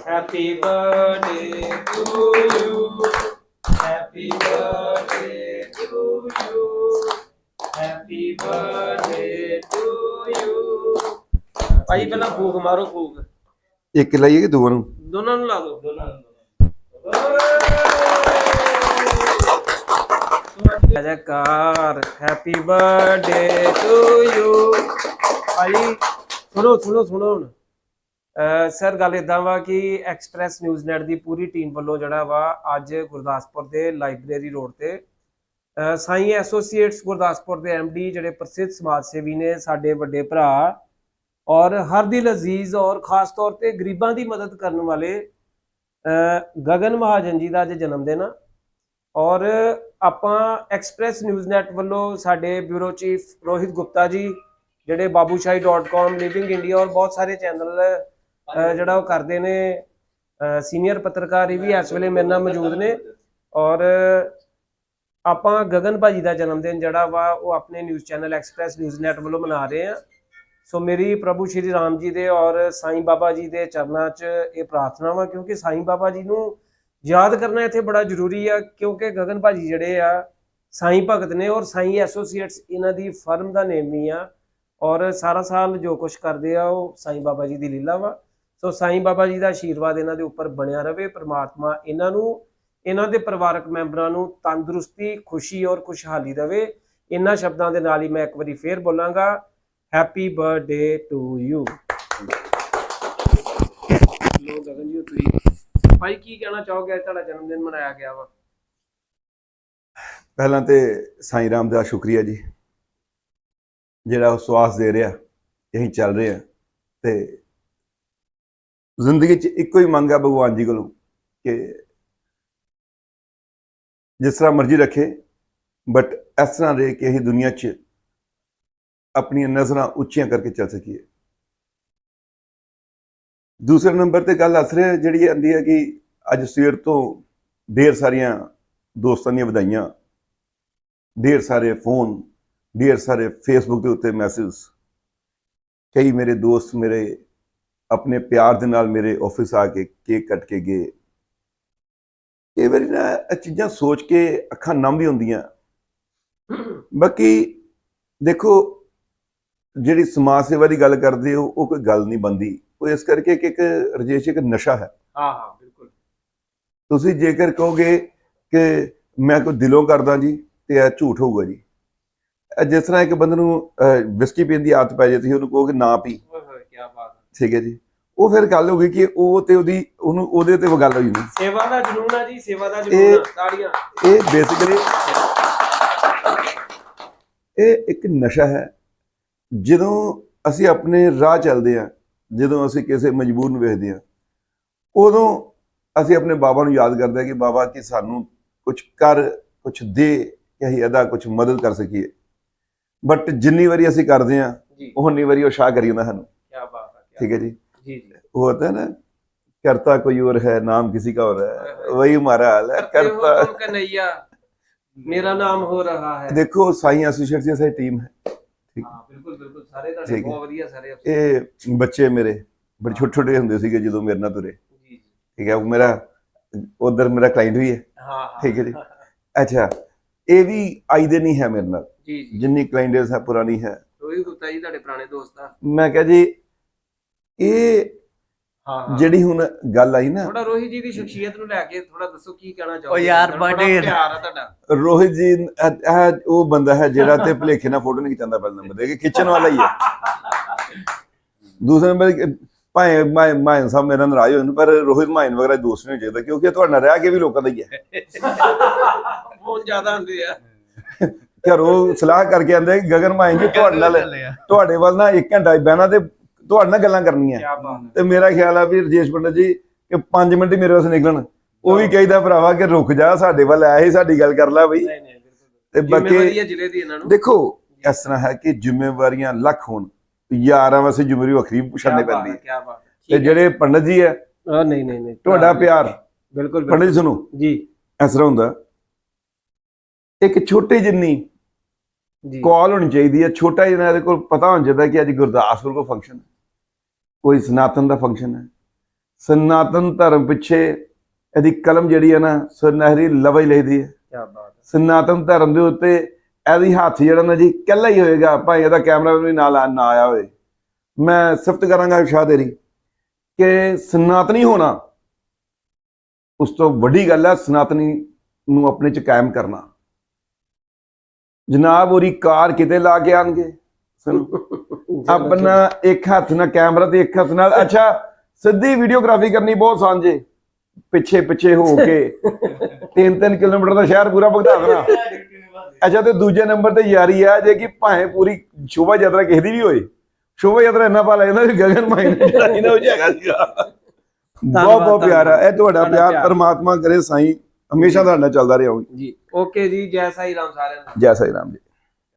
Happy birthday to you. Happy birthday to you. Happy birthday to you. ਭਾਈ ਪਹਿਲਾਂ ਫੂਕ ਮਾਰੋ ਫੂਕ ਇੱਕ ਲਈਏ ਕਿ ਦੋ ਨੂੰ ਦੋਨਾਂ ਨੂੰ ਲਾ ਦਿਓ ਦੋਨਾਂ ਨੂੰ ਜੈਕਾਰ ਹੈਪੀ ਬਰਥਡੇ ਟੂ ਯੂ ਭਾਈ ਸੁਣੋ ਸੁਣੋ ਸੁਣੋ ਹੁਣ ਸਰ, ਗੱਲ ਇਦਾਂ ਵਾ ਕਿ ਐਕਸਪ੍ਰੈਸ ਨਿਊਜ਼ ਨੈਟ ਦੀ ਪੂਰੀ ਟੀਮ ਵੱਲੋਂ ਜਿਹੜਾ ਵਾ ਅੱਜ ਗੁਰਦਾਸਪੁਰ ਦੇ ਲਾਇਬ੍ਰੇਰੀ ਰੋਡ ਤੇ ਸਾਈ ਐਸੋਸੀਏਟਸ ਗੁਰਦਾਸਪੁਰ ਦੇ ਡੀ ਜਿਹੜੇ ਪ੍ਰਸਿੱਧ ਸਮਾਜ ਸੇਵੀ ਨੇ ਸਾਡੇ ਵੱਡੇ ਭਰਾ ਔਰ ਹਰ ਦਿਲ ਅਜ਼ੀਜ਼ ਔਰ ਖਾਸ ਤੌਰ ਤੇ ਗਰੀਬਾਂ ਦੀ ਮਦਦ ਕਰਨ ਵਾਲੇ ਗਗਨ ਮਹਾਜਨ ਜੀ ਦਾ ਅੱਜ ਜਨਮ ਦਿਨ ਆ। ਔਰ ਆਪਾਂ ਐਕਸਪ੍ਰੈਸ ਨਿਊਜ਼ ਨੈਟ ਵੱਲੋਂ ਸਾਡੇ ਬਿਊਰੋ ਚੀਫ ਰੋਹਿਤ ਗੁਪਤਾ ਜੀ, ਜਿਹੜੇ babushai.com ਲਿਵਿੰਗ ਇੰਡੀਆ ਔਰ ਬਹੁਤ ਸਾਰੇ ਚੈਨਲ ਜਿਹੜਾ ਉਹ ਕਰਦੇ ਨੇ ਸੀਨੀਅਰ ਪੱਤਰਕਾਰ ਇਹ ਵੀ ਇਸ ਵੇਲੇ ਮੇਰੇ ਨਾਲ ਮੌਜੂਦ ਨੇ ਔਰ ਆਪਾਂ ਗਗਨ ਭਾਜੀ ਦਾ ਜਨਮ ਦਿਨ ਜਿਹੜਾ ਵਾ, ਉਹ ਆਪਣੇ news channel Express News Net ਵੱਲੋਂ ਮਨਾ ਰਹੇ ਆ ਸੋ ਮੇਰੀ ਪ੍ਰਭੂ ਸ਼੍ਰੀ ਰਾਮ ਜੀ ਦੇ ਔਰ ਸਾਈਂ ਬਾਬਾ ਜੀ ਦੇ ਚਰਨਾਂ 'ਚ ਇਹ ਪ੍ਰਾਰਥਨਾ ਵਾ, ਕਿਉਂਕਿ ਸਾਈਂ ਬਾਬਾ ਜੀ ਨੂੰ ਯਾਦ ਕਰਨਾ ਇੱਥੇ ਬੜਾ ਜ਼ਰੂਰੀ ਆ, ਕਿਉਂਕਿ ਗਗਨ ਭਾਜੀ ਜਿਹੜੇ ਆ, ਸਾਈਂ ਭਗਤ ਨੇ ਔਰ ਸਾਈਂ ਐਸੋਸੀਏਟਸ ਇਹਨਾਂ ਦੀ ਫਰਮ ਦਾ ਨੇਮ ਵੀ ਆ ਔਰ ਸਾਰਾ ਸਾਲ ਜੋ ਕੁਝ ਕਰਦੇ ਆ, ਉਹ ਸਾਈਂ ਬਾਬਾ ਜੀ ਦੀ ਲੀਲਾ ਵਾ। ਸੋ ਸਾਈਂ ਬਾਬਾ ਜੀ ਦਾ ਆਸ਼ੀਰਵਾਦ ਇਹਨਾਂ ਦੇ ਉੱਪਰ ਬਣਿਆ ਰਵੇ ਪ੍ਰਮਾਤਮਾ ਇਹਨਾਂ ਨੂੰ ਇਹਨਾਂ ਦੇ ਪਰਿਵਾਰਕ ਮੈਂਬਰਾਂ ਨੂੰ ਤੰਦਰੁਸਤੀ ਖੁਸ਼ੀ ਔਰ ਖੁਸ਼ਹਾਲੀ ਦੇਵੇ। ਇਹਨਾਂ ਸ਼ਬਦਾਂ ਦੇ ਨਾਲ ਹੀ ਮੈਂ ਇੱਕ ਵਾਰੀ ਫੇਰ ਬੋਲਾਂਗਾ। ਹੈਪੀ ਬਰਥਡੇ ਟੂ ਯੂ ਲੋ ਗਗਨ ਜੀ ਤੁਸੀਂ ਭਾਈ ਕੀ ਕਹਿਣਾ ਚਾਹੋਗੇ? ਅੱਜ ਤੁਹਾਡਾ ਜਨਮ ਦਿਨ ਮਨਾਇਆ ਗਿਆ ਵਾ। ਪਹਿਲਾਂ ਤੇ ਸਾਈਂ ਰਾਮ ਦਾ ਸ਼ੁਕਰੀਆ ਜੀ ਜਿਹੜਾ ਉਹ ਸਵਾਸ ਦੇ ਰਿਹਾ ਅਸੀਂ ਚੱਲ ਰਹੇ। ਤੇ ਜ਼ਿੰਦਗੀ 'ਚ ਇੱਕੋ ਹੀ ਮੰਗ ਹੈ ਭਗਵਾਨ ਜੀ ਕੋਲੋਂ ਕਿ ਜਿਸ ਤਰ੍ਹਾਂ ਮਰਜ਼ੀ ਰੱਖੇ ਬਟ ਇਸ ਤਰ੍ਹਾਂ ਰਹੇ ਕਿ ਅਸੀਂ ਦੁਨੀਆ 'ਚ ਆਪਣੀਆਂ ਨਜ਼ਰਾਂ ਉੱਚੀਆਂ ਕਰਕੇ ਚੱਲ ਸਕੀਏ। ਦੂਸਰੇ ਨੰਬਰ ਤੇ ਗੱਲ ਅਸਰੇ ਜਿਹੜੀ ਆਂਦੀ ਹੈ ਕਿ ਅੱਜ ਸਵੇਰ ਤੋਂ ਢੇਰ ਸਾਰੀਆਂ ਦੋਸਤਾਂ ਦੀਆਂ ਵਧਾਈਆਂ, ਢੇਰ ਸਾਰੇ ਫੋਨ, ਢੇਰ ਸਾਰੇ ਫੇਸਬੁੱਕ ਦੇ ਉੱਤੇ ਮੈਸੇਜ ਕਈ ਮੇਰੇ ਦੋਸਤ, ਮੇਰੇ ਆਪਣੇ ਪਿਆਰ ਦੇ ਨਾਲ ਮੇਰੇ ਆਫਿਸ ਆ ਕੇ ਕੇਕ ਕੱਟ ਕੇ ਗਏ। ਕਈ ਵਾਰੀ ਨਾ ਇਹ ਚੀਜ਼ਾਂ ਸੋਚ ਕੇ ਅੱਖਾਂ ਨਮ ਵੀ ਹੁੰਦੀਆਂ। ਬਾਕੀ ਦੇਖੋ ਜਿਹੜੀ ਸਮਾਜ ਸੇਵਾ ਦੀ ਗੱਲ ਕਰਦੇ ਹੋ ਉਹ ਕੋਈ ਗੱਲ ਨਹੀਂ ਬੰਦੀ ਉਹ ਇਸ ਕਰਕੇ ਕਿ ਇੱਕ ਰਜੇਸ਼ ਇੱਕ ਨਸ਼ਾ ਹੈ। ਹਾਂ ਹਾਂ ਬਿਲਕੁਲ। ਤੁਸੀਂ ਜੇਕਰ ਕਹੋਗੇ ਕਿ ਮੈਂ ਕੋਈ ਦਿਲੋਂ ਕਰਦਾ ਜੀ ਤੇ ਇਹ ਝੂਠ ਹੋਊਗਾ ਜੀ। ਜਿਸ ਤਰ੍ਹਾਂ ਇੱਕ ਬੰਦੇ ਨੂੰ ਵਿਸਕੀ ਪੀਣ ਦੀ ਆਦਤ ਪੈ ਜੇ ਤੁਸੀਂ ਉਹਨੂੰ ਕਹੋਗੇ ਨਾ ਪੀ। ਓਏ ਹੋਏ ਕੀ ਬਾਤ ਠੀਕ ਹੈ ਜੀ? ਉਹ ਫਿਰ ਗੱਲ ਹੋ ਗਈ ਕਿ ਉਹ ਤੇ ਉਹਦੀ ਉਹਨੂੰ ਉਹਦੇ ਤੇ ਗੱਲ ਹੋਈ ਨਹੀਂ ਸੇਵਾ ਦਾ ਜਨੂਨ ਆ ਜੀ ਸੇਵਾ ਦਾ ਜਨੂਨ ਆ ਤਾੜੀਆਂ। ਇਹ ਬੇਸਿਕਲੀ ਇਹ ਇੱਕ ਨਸ਼ਾ ਹੈ। ਜਦੋਂ ਅਸੀਂ ਆਪਣੇ ਰਾਹ ਚੱਲਦੇ ਆ ਜਦੋਂ ਅਸੀਂ ਕਿਸੇ ਮਜਬੂਰ ਨੂੰ ਵੇਖਦੇ ਆ ਉਦੋਂ ਅਸੀਂ ਆਪਣੇ ਬਾਬਾ ਨੂੰ ਯਾਦ ਕਰਦੇ ਆ ਕਿ ਬਾਬਾ ਕਿ ਸਾਨੂੰ ਕੁਝ ਕਰ ਕੁਝ ਦੇ ਕਿ ਅਸੀਂ ਇਹਦਾ ਕੁਝ ਮਦਦ ਕਰ ਸਕੀਏ। ਬਟ ਜਿੰਨੀ ਵਾਰੀ ਅਸੀਂ ਕਰਦੇ ਆ ਜੀ। ਉਨੀ ਵਾਰੀ ਉਹ ਸ਼ਾਹ ਕਰੀ ਜਾਂਦਾ ਸਾਨੂੰ। ठीक है जी ਜੀ ਜੀ वो होता है ना करता कोई और है नाम किसी का और है वही हमारा हाल है करते हो करता तुम कन्हैया मेरा नाम हो रहा है देखो साई एसोसिएट ਦੀ ਸਾਡੀ ਟੀਮ ਹੈ ਹਾਂ ਬਿਲਕੁਲ ਬਿਲਕੁਲ ਸਾਰੇ ਤੁਹਾਡੇ ਠੀਕ ਹੈ। ਬਹੁਤ ਵਧੀਆ ਸਾਰੇ ਇਹ ਬੱਚੇ ਮੇਰੇ ਬੜੇ ਛੋਟੇ ਛੋਟੇ ਹੁੰਦੇ ਸੀਗੇ ਜਦੋਂ ਮੇਰੇ ਨਾਲ ਤੁਰੇ ਜੀ ਜੀ ਠੀਕ ਹੈ ਉਹ ਮੇਰਾ ਉਧਰ ਮੇਰਾ ਕਲਾਇੰਟ ਵੀ ਹੈ ਹਾਂ ਹਾਂ ਠੀਕ ਹੈ ਜੀ ਅੱਛਾ ਇਹ ਵੀ ਆਈ ਦੇ ਨਹੀਂ ਹੈ ਮੇਰੇ ਨਾਲ ਜੀ ਜੀ ਜਿੰਨੀ ਕਲਾਇੰਟਸ ਹੈ ਪੁਰਾਣੀ ਹੈ ਰੋਹਿਤ ਗੁਪਤਾ ਜੀ ਤੁਹਾਡੇ ਪੁਰਾਣੇ ਦੋਸਤ ਆ ਮੈਂ ਕਿਹਾ ਜੀ ਇਹ ਹਾਂ ਜਿਹੜੀ ਹੁਣ ਗੱਲ ਆਈ ਨਾ ਥੋੜਾ ਰੋਹਿਤ ਜੀ ਦੀ ਸ਼ਖਸੀਅਤ ਨੂੰ ਲੈ ਕੇ ਥੋੜਾ ਦੱਸੋ ਕੀ ਕਹਿਣਾ ਚਾਹੋਗੇ? ਉਹ ਯਾਰ, ਬੜਾ ਪਿਆਰ ਆ ਤੁਹਾਡਾ। ਰੋਹਿਤ ਜੀ ਇਹ ਇਹ ਉਹ ਬੰਦਾ ਹੈ ਜਿਹੜਾ ਤੇ ਭਲੇਖੇ ਨਾਲ ਫੋਟੋ ਨਹੀਂ ਖਿਚਾਉਂਦਾ ਪਹਿਲੇ ਨੰਬਰ ਤੇ ਕਿ ਖਿੱਚਣ ਵਾਲਾ ਹੀ ਹੈ। ਦੂਸਰੇ ਨੰਬਰ ਤੇ ਭਾਵੇਂ ਮੈਂ ਮੈਂ ਸਭ ਮੇਰੇ ਨਾਲ ਨਾਰਾਜ਼ ਹੋਣ ਪਰ ਰੋਹਿਤ ਮਾਇਨ ਵਗੈਰਾ ਦੋਸਤ ਨਹੀਂ ਚਾਹੀਦਾ ਕਿਉਂਕਿ ਇਹ ਤੁਹਾਡੇ ਰਹਿ ਕੇ ਵੀ ਲੋਕਾਂ ਦਾ ਹੀ ਹੈ। ਬਹੁਤ ਜ਼ਿਆਦਾ ਹੁੰਦੇ ਆ। ਘਰੋਂ ਸਲਾਹ ਕਰਕੇ ਆਂਦੇ ਗਗਨ ਮਾਇਨ ਜੀ ਤੁਹਾਡੇ ਨਾਲ ਤੁਹਾਡੇ ਵੱਲ ਨਾ ਇੱਕ ਘੰਟਾ ਬਹਿਣਾ ਤੇ ਤੁਹਾਡੇ ਨਾਲ ਗੱਲਾਂ ਕਰਨੀਆਂ। ਤੇ ਮੇਰਾ ਖਿਆਲ ਆ ਵੀ ਰਜੇਸ਼ ਪੰਡਤ ਜੀ ਕਿ 5 ਮਿੰਟ ਹੀ ਮੇਰੇ ਵਾਸਤੇ ਨਿਕਲਣ। ਉਹ ਵੀ ਕਹੀਦਾ ਭਰਾਵਾ ਕਿ ਰੁਕ ਜਾ ਸਾਡੇ ਵੱਲ ਆਇਆ ਹੀ ਸਾਡੀ ਗੱਲ ਕਰ ਲੈ ਬਈ। ਨਹੀਂ ਨਹੀਂ ਬਿਲਕੁਲ। ਤੇ ਬਾਕੀ ਹੈ ਜ਼ਿਲ੍ਹੇ ਦੀ ਇਹਨਾਂ ਨੂੰ। ਦੇਖੋ ਇਸ ਤਰ੍ਹਾਂ ਹੈ ਕਿ ਜ਼ਿੰਮੇਵਾਰੀਆਂ ਲੱਖ ਹੋਣ ਯਾਰਾਂ ਵਾਸਤੇ ਜ਼ਿੰਮੇਵਾਰੀ ਵੱਖਰੀ ਪੁੱਛਣੀ ਪੈਂਦੀ ਹੈ ਕੀ ਬਾਤ ਹੈ। ਤੇ ਜਿਹੜੇ ਪੰਡਤ ਜੀ ਹੈ ਆ ਨਹੀਂ ਨਹੀਂ ਨਹੀਂ ਤੁਹਾਡਾ ਪਿਆਰ। ਬਿਲਕੁਲ ਪੰਡਤ ਜੀ ਸੁਣੋ। ਜੀ। ਇਸ ਤਰ੍ਹਾਂ ਹੁੰਦਾ ਇੱਕ ਛੋਟੀ ਜਿੰਨੀ ਜੀ। ਕਾਲ ਹੋਣੀ ਚਾਹੀਦੀ ਹੈ ਛੋਟਾ ਜਿਹਾ ਇਹਦੇ ਕੋਲ ਪਤਾ ਹੋਣਾ ਚਾਹੀਦਾ ਕਿ ਅੱਜ ਗੁਰਦਾਸਪੁਰ ਕੋ ਫੰਕਸ਼ਨ ਹੈ। ਕੋਈ ਸਨਾਤਨ ਦਾ ਫੰਕਸ਼ਨ ਹੈ। ਸਨਾਤਨ ਧਰਮ ਪਿੱਛੇ ਇਹਦੀ ਕਲਮ ਜਿਹੜੀ ਹੈ ਨਾ ਸੁਨਹਿਰੀ ਲਵਈ ਲਿਖਦੀ ਹੈ। ਕੀ ਬਾਤ ਹੈ। ਸਨਾਤਨ ਧਰਮ ਦੇ ਉੱਤੇ ਇਹਦੀ ਹੱਥ ਜਿਹੜਾ ਨਾ ਜੀ ਇਕੱਲਾ ਹੀ ਹੋਏਗਾ। ਭਾਵੇਂ ਇਹਦਾ ਕੈਮਰਾ ਵੀ ਨਾਲ ਆ- ਨਾ ਆਇਆ ਹੋਵੇ। ਮੈਂ ਸਿਫਤ ਕਰਾਂਗਾ ਸ਼ਾਹ ਤੇਰੀ ਕਿ ਸਨਾਤਨੀ ਹੋਣਾ ਉਸ ਤੋਂ ਵੱਡੀ ਗੱਲ ਹੈ ਸਨਾਤਨੀ ਨੂੰ ਆਪਣੇ ਚ ਕਾਇਮ ਕਰਨਾ। ਜਨਾਬ ਉਹਦੀ ਕਾਰ ਕਿਤੇ ਲਾ ਕੇ ਆਣਗੇ ਸੁਣੋ। ਆਪਣਾ ਇੱਕ ਹੱਥ ਨਾਲ ਕੈਮਰਾ ਤੇ ਇੱਕ ਹੱਥ ਨਾਲ। ਅੱਛਾ ਸਿੱਧੀ ਵੀਡੀਓਗ੍ਰਾਫੀ ਕਰਨੀ ਬਹੁਤ ਆਸਾਨ ਜੇ ਪਿੱਛੇ ਪਿੱਛੇ ਹੋ ਕੇ। 3-3 ਕਿਲੋਮੀਟਰ ਦਾ ਸ਼ਹਿਰ ਪੂਰਾ ਭਗਤਾ ਦੇਣਾ। ਅੱਛਾ ਤੇ ਦੂਜੇ ਨੰਬਰ ਤੇ ਯਾਰੀ ਆ ਜੇ ਕਿ ਭਾਵੇਂ ਪੂਰੀ ਸ਼ੋਭਾ ਯਾਤਰਾ ਕਿਸੇ ਦੀ ਵੀ ਹੋਏ। ਸ਼ੋਭਾ ਯਾਤਰਾ ਇੰਨਾ ਪਾ ਲੱਗਦਾ ਵੀ ਗਗਨ ਮਾਈ ਨੇ ਜਿਹੜਾ ਇਹਨਾਂ ਵਿੱਚ ਹੈਗਾ ਸੀਗਾ। ਬਹੁਤ ਬਹੁਤ ਪਿਆਰਾ ਇਹ ਤੁਹਾਡਾ ਪਿਆਰ। ਪਰਮਾਤਮਾ ਕਰੇ ਸਾਈਂ। ਹਮੇਸ਼ਾ ਤੁਹਾਡੇ ਨਾਲ ਚੱਲਦਾ ਰਿਹਾ ਜੀ ਓਕੇ ਜੀ ਜੈ ਸਾਈ ਰਾਮ ਸਾਰਿਆਂ ਨੂੰ। ਜੈ ਸਾਈ ਰਾਮ ਜੀ।